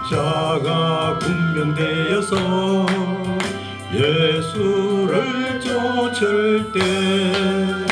십자가 군병되어서 예수를 쫓을 때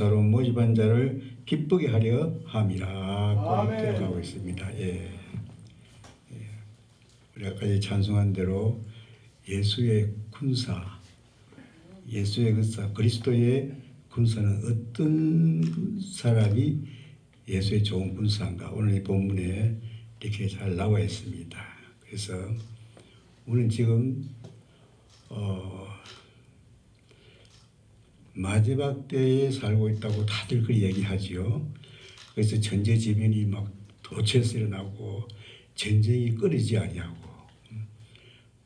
병사로 모집한 자를 기쁘게 하려 함이라. 고백하고 있습니다. 예. 예. 우리 아까 찬송한 대로 예수의 군사, 예수의 군사, 그리스도의 군사는 어떤 사람이 예수의 좋은 군사인가? 오늘 이 본문에 이렇게 잘 나와 있습니다. 그래서 우리는 지금 어, 마지막 때에 살고 있다고 다들 그 얘기하지요. 그래서 전제지변이 막 도처에서 일어나고 전쟁이 끊이지 아니하고 음.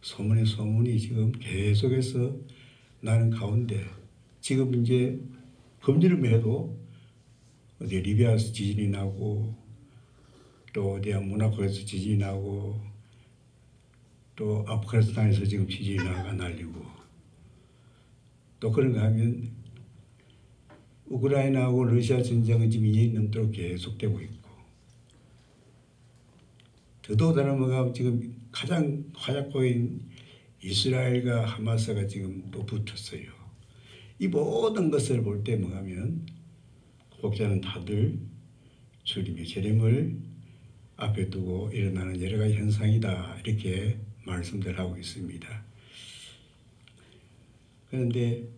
소문에 소문이 지금 계속해서 나는 가운데 지금 이제 금리를 해도 어디 리비아에서 지진이 나고 또 어디야 모나코에서 지진이 나고 또 아프가니스탄에서 지금 지진이 나가 날리고 또 그런가 하면 우크라이나하고 러시아 전쟁은 지금 2년 넘도록 계속되고 있고 더더군다나 뭐가 지금 가장 화약고인 이스라엘과 하마스가 지금 또 붙었어요. 이 모든 것을 볼 때 뭐하면 목자는 다들 주님의 재림을 앞에 두고 일어나는 여러 가지 현상이다 이렇게 말씀들 하고 있습니다. 그런데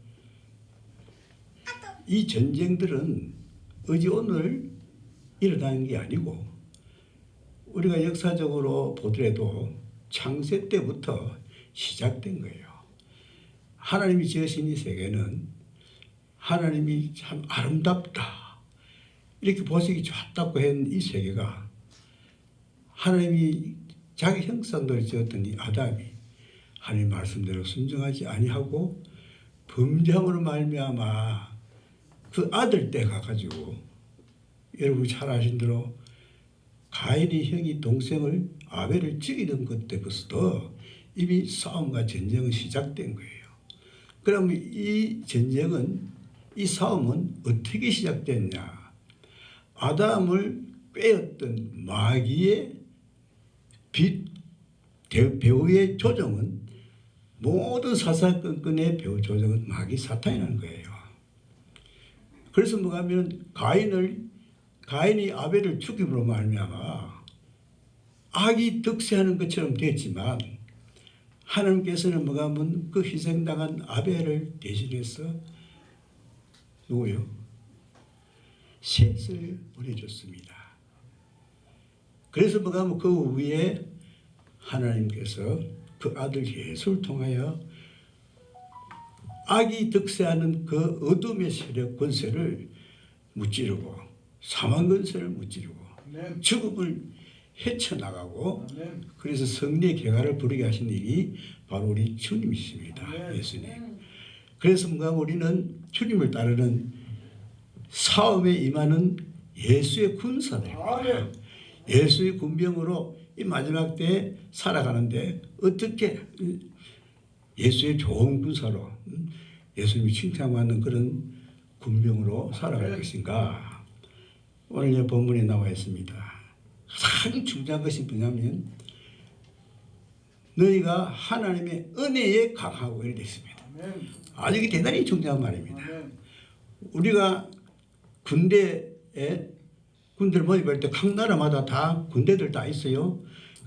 이 전쟁들은 어제 오늘 일어나는 게 아니고 우리가 역사적으로 보더라도 창세 때부터 시작된 거예요. 하나님이 지으신 이 세계는 하나님이 참 아름답다. 이렇게 보시기 좋다고 한 이 세계가 하나님이 자기 형상대로 지었던 이 아담이 하나님 말씀대로 순종하지 아니하고 범죄함으로 말미암아 그 아들 때 가가지고 여러분이 잘 아신 대로 가인이 형이 동생을 아벨을 죽이는 것 때부터 이미 싸움과 전쟁은 시작된 거예요. 그럼 이 전쟁은 이 싸움은 어떻게 시작됐냐? 아담을 빼었던 마귀의 빛 대- 배후의 조정은 모든 사사건건의 배후 조정은 마귀 사탄이라는 거예요. 그래서 뭐가 하면 가인을 가인이 아벨을 죽임으로 말미암아 악이 득세하는 것처럼 됐지만 하나님께서는 뭐가 하면 그 희생당한 아벨을 대신해서 누구요? 셋을 보내줬습니다. 그래서 뭐가 하면 그 위에 하나님께서 그 아들 예수를 통하여 악이 득세하는 그 어둠의 세력 권세를 무찌르고 사망 권세를 무찌르고 아멘. 죽음을 헤쳐나가고 아멘. 그래서 성리의 개가를 부르게 하신 일이 바로 우리 주님이십니다. 아멘. 예수님. 그래서 뭔가 우리는 주님을 따르는 싸움에 임하는 예수의 군사들입니다. 아멘. 예수의 군병으로 이 마지막 때에 살아가는데 어떻게 예수의 좋은 군사로 음, 예수님이 칭찬받는 그런 군병으로 살아갈 아멘. 것인가? 오늘 이 본문에 나와 있습니다. 가장 중요한 것이 뭐냐면 너희가 하나님의 은혜에 강하고 이렇게 있습니다. 아멘. 아주 대단히 중요한 말입니다. 우리가 군대에 군대를 모집할 때 각 나라마다 다 군대들 다 있어요.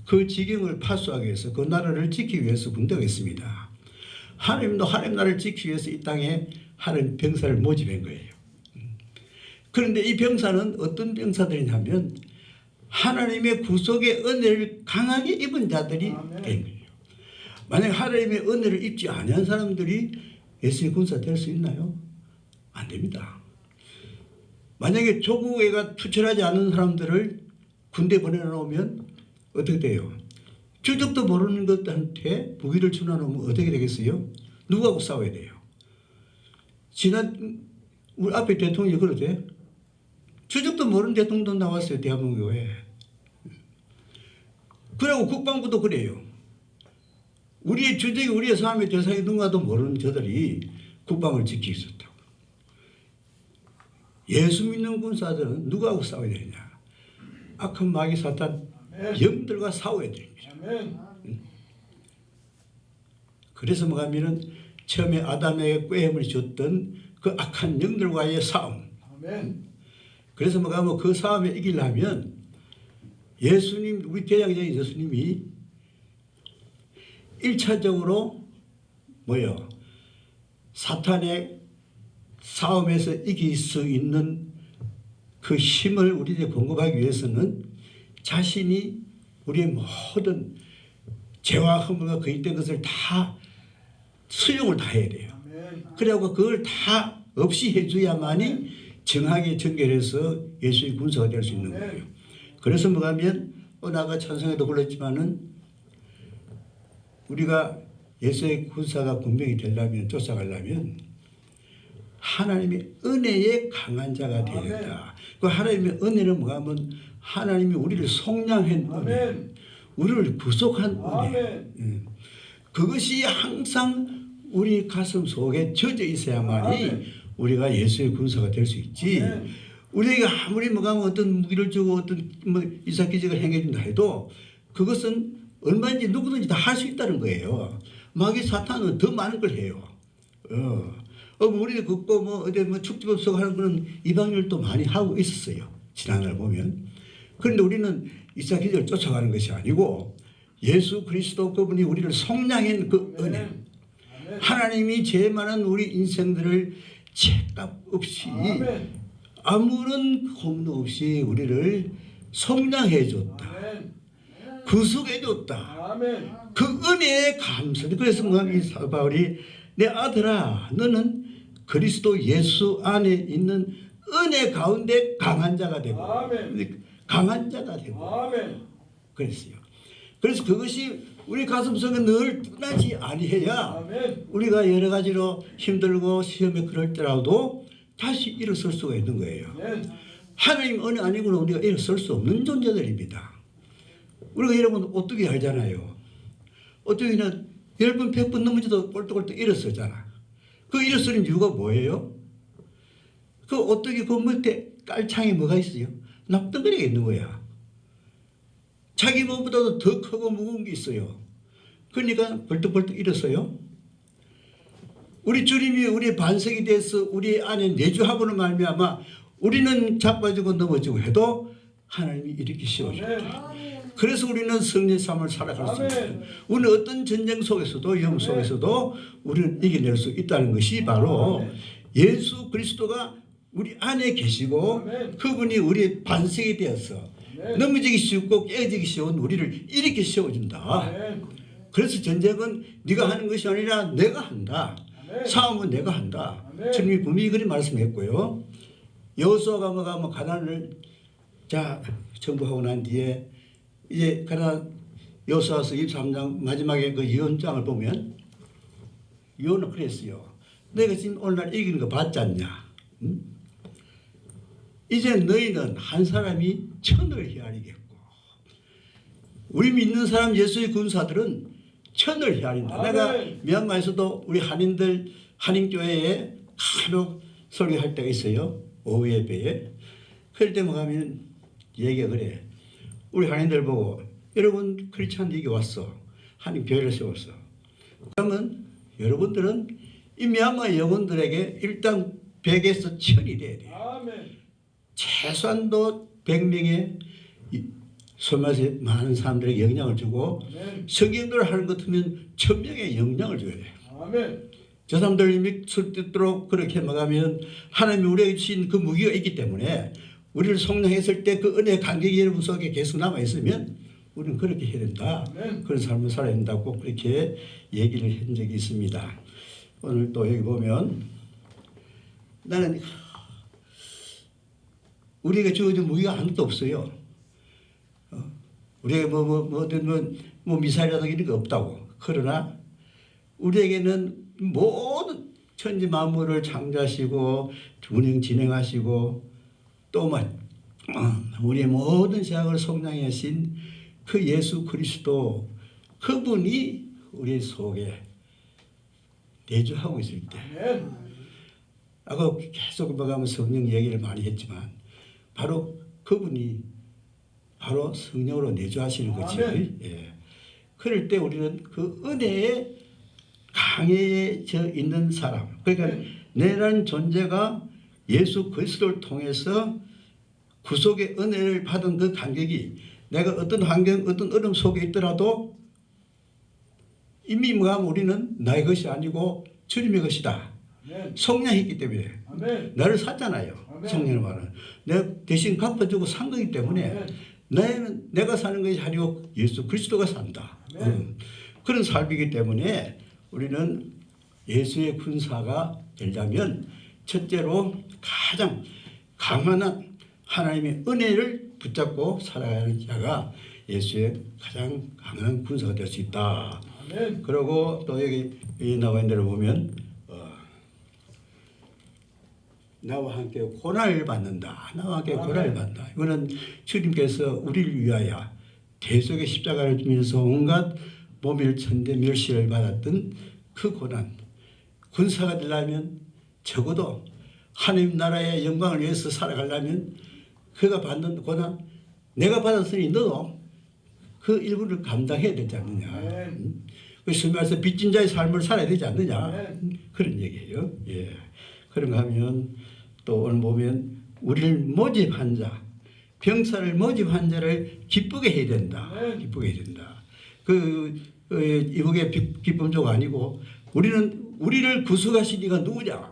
그 지경을 파수하기 위해서 그 나라를 지키기 위해서 군대가 있습니다. 하나님도 하나님 나라를 지키기 위해서 이 땅에 하나님 병사를 모집한 거예요. 음. 그런데 이 병사는 어떤 병사들이냐면 하나님의 구속의 은혜를 강하게 입은 자들이 아멘. 된 거예요. 만약 하나님의 은혜를 입지 아니한 사람들이 예수의 군사 될 수 있나요? 안 됩니다. 만약에 조국애가 투철하지 않은 사람들을 군대 보내놓으면 어떻게 돼요? 출적도 모르는 것한테 무기를 주나놓으면 어떻게 되겠어요? 누구하고 싸워야 돼요? 지난 우리 앞에 대통령이 그러대. 출적도 모르는 대통령도 나왔어요 대한민국에. 그리고 국방부도 그래요. 우리의 주적이 우리의 삶의 대상이 누가도 모르는 저들이 국방을 지키고 있었다고. 예수 믿는 군사들은 누구하고 싸워야 되냐? 악한 마귀 사탄 영들과 싸워야 됩니다. 아멘. 그래서 뭐냐면은 처음에 아담에게 꾀임을 줬던 그 악한 영들과의 싸움. 아멘. 그래서 뭐냐면 그 싸움에 이기려면 예수님 우리 대장장인 예수님이 1차적으로 뭐요? 사탄의 싸움에서 이길 수 있는 그 힘을 우리에게 공급하기 위해서는 자신이 우리의 모든 죄와 허물과 거짓된 것을 다 수용을 다 해야 돼요. 그래갖고 그걸 다 없이 해줘야만이 정확하게 전결해서 예수의 군사가 될 수 있는 거예요. 그래서 뭐냐면 오늘 아까 찬성에도 불렀지만은 우리가 예수의 군사가 분명히 되려면 쫓아가려면 하나님의 은혜의 강한 자가 된다. 그 하나님의 은혜는 뭐냐면 하나님이 우리를 속량한 은혜. 우리를 구속한 은혜. 음. 그것이 항상 우리 가슴 속에 젖어 있어야만이 아멘. 우리가 예수의 군사가 될 수 있지. 아멘. 우리가 아무리 뭐가 어떤 무기를 주고 어떤 뭐 이사기적을 행해준다 해도 그것은 얼마든지 누구든지 다 할 수 있다는 거예요. 마귀 사탄은 더 많은 걸 해요. 어, 어 우리는 그거 뭐 어디 뭐 축제법석 하는 거는 이방률도 많이 하고 있었어요. 지난날 보면. 그런데 우리는 이사기적을 쫓아가는 것이 아니고 예수 그리스도 그분이 우리를 속량한 그 은혜. 하나님이 제일 많은 우리 인생들을 책값 없이. 아무런 홈도 없이 우리를 성장해 줬다. 구속해 줬다. 그 은혜에 감사해. 그래서 뭐이 바울이 내 아들아 너는 그리스도 예수 안에 있는 은혜 가운데 강한 자가 되고 아멘. 강한 자가 되고 아멘. 그랬어요. 그래서 그것이 우리 가슴속에 늘 떠나지 아니해야 아멘. 우리가 여러 가지로 힘들고 시험에 그럴 때라도 다시 일어설 수가 있는 거예요. 아멘. 하나님 은혜 아니고는 우리가 일어설 수 없는 존재들입니다. 우리가 여러분 어떻게 알잖아요. 어떻게는 열 번, 백번 넘어져도 꼴떡꼴떡 일어서잖아. 그 일어서는 이유가 뭐예요? 그 어떻게 그 밑에 깔창에 뭐가 있어요? 납덩어리가 있는 거야. 자기 몸보다도 더 크고 무거운 게 있어요. 그러니까 벌떡벌떡 일어서요. 우리 주님이 우리의 반석이 돼서 우리 안에 내주하고는 말미암아 우리는 자빠지고 넘어지고 해도 하나님이 씌워줍니다. 그래서 우리는 승리의 삶을 살아갈 수 있습니다. 우리는 어떤 전쟁 속에서도 영 속에서도 우리는 이겨낼 수 있다는 것이 바로. 예수 그리스도가 우리 안에 계시고. 그분이 우리의 반석이 되어서. 넘어지기 쉽고 깨지기 쉬운 우리를 이렇게 세워준다. 그래서 전쟁은 네가 하는 것이 아니라 내가 한다. 싸움은 내가 한다. 주님이 분명히 그리 말씀했고요. 여호수아가 뭐가 뭐 가난을 자 정부하고 난 뒤에 이제 가난 여호수아서 23장 마지막에 그 예언장을 보면 예언을 그랬어요. 내가 지금 오늘날 이기는 거 봤지 않냐? 응? 이제 너희는 한 사람이 천을 헤아리겠고 우리 믿는 사람 예수의 군사들은 천을 헤아린다. 아멘. 내가 미얀마에서도 우리 한인들 한인교회에 간혹 설교할 때가 있어요. 오후 예배에. 그럴 때뭐 가면 얘기가 그래. 우리 한인들 보고 여러분 크리스찬 여기 왔어. 한인 교회를 세웠어. 그러면 여러분들은 이 미얀마 영혼들에게 일단 100에서 1000이 돼야 돼. 아멘. 최소한도 100명의 소마서 많은 사람들에게 영향을 주고 아멘. 성경대로 하는 것 같으면 1000명의 영향을 줘야 돼. 아멘. 저 사람들 이미 술뜯도록 그렇게 막하면 하나님이 우리에게 주신 그 무기가 있기 때문에 우리를 속량했을 때 그 은혜 감격이 여러분 속에 계속 남아있으면 우리는 그렇게 해야 된다. 아멘. 그런 삶을 살아야 된다고 그렇게 얘기를 한 적이 있습니다. 오늘 또 여기 보면 나는 우리가 주어진 무기가 아무것도 없어요. 어, 우리가 뭐, 뭐, 뭐, 어떤 뭐, 뭐 미사일이라든가 이런 거 없다고. 그러나 우리에게는 모든 천지 만물을 창조하시고 운영 진행하시고 또만 어, 우리의 모든 제약을 성장하신 그 예수 그리스도 그분이 우리 속에 내주하고 있을 때. 아까 계속 뭐가면 성령 얘기를 많이 했지만 바로 그분이 바로 성령으로 내주하시는 거지. 예. 그럴 때 우리는 그 은혜에 강해져 있는 사람. 그러니까 내라는 존재가 예수 그리스도를 통해서 구속의 은혜를 받은 그 간격이 내가 어떤 환경, 어떤 어려움 속에 있더라도 이미 뭐하면 우리는 나의 것이 아니고 주님의 것이다. 아멘. 성령했기 때문에 아멘. 나를 샀잖아요. 성령의 말은 내가 대신 갚아주고 산 거기 때문에. 나는 내가 사는 것이 아니고 예수 그리스도가 산다. 음. 그런 삶이기 때문에 우리는 예수의 군사가 되려면 첫째로 가장 강한 하나님의 은혜를 붙잡고 살아가는 자가 예수의 가장 강한 군사가 될 수 있다. 아멘. 그리고 또 여기 이 나와 있는 데를 보면 어, 나와 함께 고난을 받는다. 나와 함께 아멘. 고난을 받는다. 이거는 주님께서 우리를 위하여 대속의 십자가를 주면서 온갖 모멸 천대 멸시를 받았던 그 고난 군사가 되려면 적어도 하나님 나라의 영광을 위해서 살아가려면 그가 받는 고난 내가 받았으니 너도 그 일부를 감당해야 되지 않느냐. 음? 그래서 말해서 빚진 자의 삶을 살아야 되지 않느냐. 음, 그런 얘기예요. 예. 그런가 하면 또 오늘 보면 우리를 모집한 자, 병사를 모집한 자를 기쁘게 해야 된다. 아멘. 기쁘게 해야 된다. 그 어, 이복의 기- 기쁨조가 아니고 우리는 우리를 구속하신 이가 누구냐?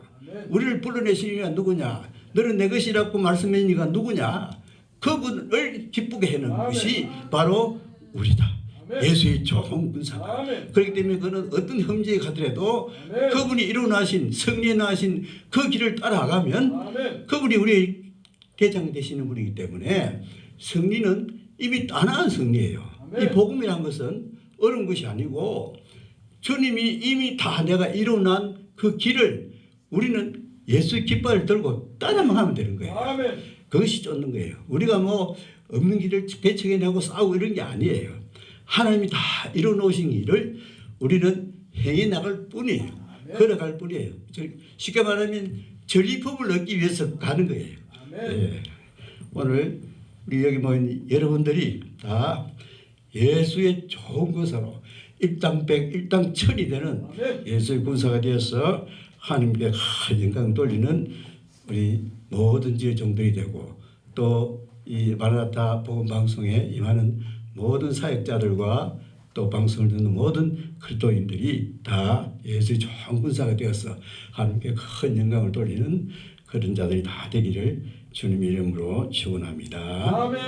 우리를 불러내신 이가 누구냐? 너는 내 것이라고 말씀하신 이가 누구냐? 그분을 기쁘게 하는. 것이 바로 우리다. 예수의 좋은 군사다. 그렇기 때문에 그는 어떤 형제에 가더라도. 그분이 일어나신 성리나신 그 길을 따라가면. 그분이 우리 대장 되시는 분이기 때문에 승리는 이미 따나한 승리예요. 이 복음이란 것은 어려운 것이 아니고 주님이 이미 다 내가 일어난 그 길을 우리는 예수의 깃발을 들고 따라만 하면 되는 거예요. 아멘. 그것이 쫓는 거예요. 우리가 뭐 없는 길을 개척해내고 싸우고 이런 게 아니에요. 하나님이 다 이뤄놓으신 일을 우리는 행해 나갈 뿐이에요. 아멘. 걸어갈 뿐이에요. 저- 쉽게 말하면 전리품을 얻기 위해서 가는 거예요. 예. 오늘 우리 여기 모인 여러분들이 다 예수의 좋은 것으로 일당백 일당천이 되는 아멘. 예수의 군사가 되어서 하나님께 큰 영광 돌리는 우리 모든 지의 종들이 되고 또 이 마라나타 복음 방송에 임하는 모든 사역자들과 또 방송을 듣는 모든 그리스도인들이 다 예수의 좋은 군사가 되어서 하나님께 큰 영광을 돌리는 그런 자들이 다 되기를 주님 이름으로 축원합니다. 아멘.